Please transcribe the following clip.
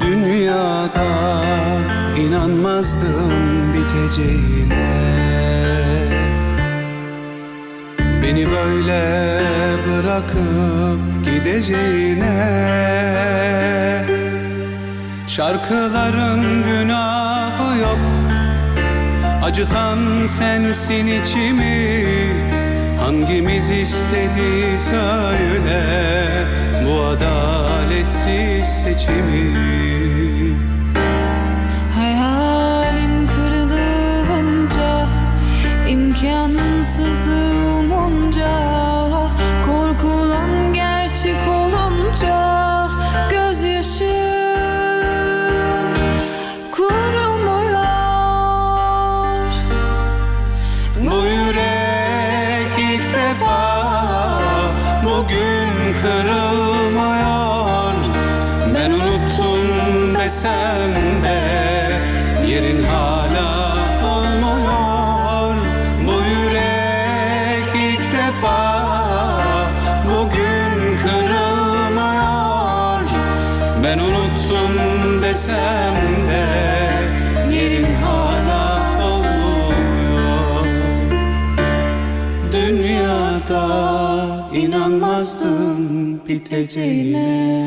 Dünyada inanmazdım biteceğine Beni böyle bırakıp gideceğine. Şarkıların günahı yok. Acıtan sensin içimi. Hangimiz istedi söyle. Bu adaletsiz seçimi imkansız umunca Korkulan gerçek olunca Gözyaşın kurumuyor. Bu yürek ilk defa bugün kırılmıyor. Ben unuttum desem de Ben unuttum desem de yerin hala dolmuyor Dünyada inanmazdım biteceğine